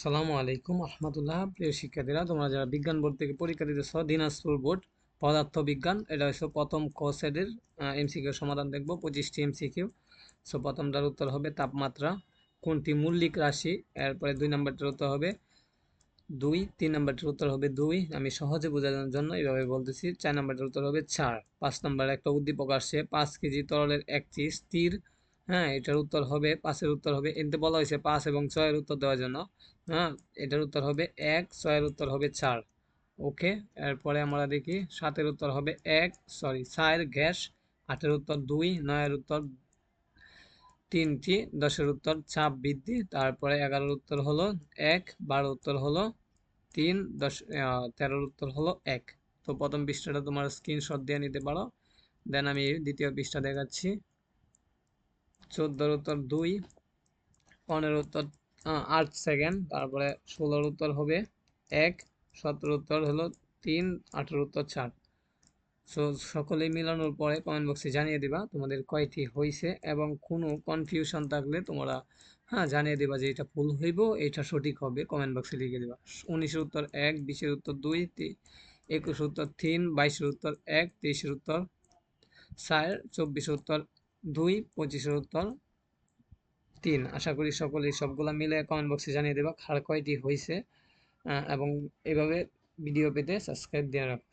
আসসালামু আলাইকুম রহমতুল্লাহ প্রিয় শিক্ষার্থীরা, তোমরা যারা বিজ্ঞান বোর্ড থেকে পরীক্ষা দিতেছ, দিনাজপুর বোর্ড পদার্থ বিজ্ঞান এটা হচ্ছে প্রথম ক সেটের এমসিকিউ সমাধান দেখব, পঁচিশটি এমসিকিউ সো প্রথমটার উত্তর হবে তাপমাত্রা, কোনটি মূল্যিক রাশি, এরপরে দুই নম্বরটার উত্তর হবে দুই, তিন নম্বরটার উত্তর হবে দুই, আমি সহজে বোঝানোর জন্য এইভাবে বলতেছি, চার নম্বরটার উত্তর হবে চার। পাঁচ নম্বর একটা উদ্দীপক আসছে, পাঁচ কেজি তরলের একটি স্থির হ্যাঁ এটার উত্তর হবে, পাঁচের উত্তর হবে, এতে বলা হয়েছে পাঁচ এবং ছয়ের উত্তর দেওয়ার জন্য। হ্যাঁ এটার উত্তর হবে এক, ছয়ের উত্তর হবে চার। ওকে, এরপরে আমরা দেখি সাতের উত্তর হবে এক সরি ছয়ের গ্যাস, আটের উত্তর দুই, নয়ের উত্তর তিনটি, দশের উত্তর চাপ বৃদ্ধি, তারপরে এগারোর উত্তর হলো এক বারো উত্তর হলো তিন, দশ তেরোর উত্তর হলো এক। তো প্রথম পৃষ্ঠাটা তোমার স্ক্রিনশট দিয়ে নিতে পারো। দেন আমি দ্বিতীয় পৃষ্ঠা দেখাচ্ছি। চোদ্দোর উত্তর দুই পনেরো উত্তর আট সেকেন্ড তারপরে ষোলোর উত্তর হবে এক সতেরো উত্তর হলো তিন আঠেরো উত্তর চার। সো সকলে মিলানোর পরে কমেন্ট বক্সে জানিয়ে দিবা তোমাদের কয়টি হয়েছে এবং কোনো কনফিউশন থাকলে তোমরা হ্যাঁ জানিয়ে দেবা যে এটা ভুল হইব, এটা সঠিক হবে কমেন্ট বক্সে লিখে দেবা। উনিশের উত্তর এক, বিশের উত্তর দুই একুশের উত্তর তিন, বাইশের উত্তর এক, তেইশের উত্তর চার, চব্বিশের উত্তর দুই, পঁচিশের উত্তর তিন। আশা করি সকলে সবগুলো মিলে কমেন্ট বক্সে জানিয়ে দেবা, খার কয়টি হয়েছে এবং এভাবে ভিডিও পেতে সাবস্ক্রাইব দেওয়া রাখো।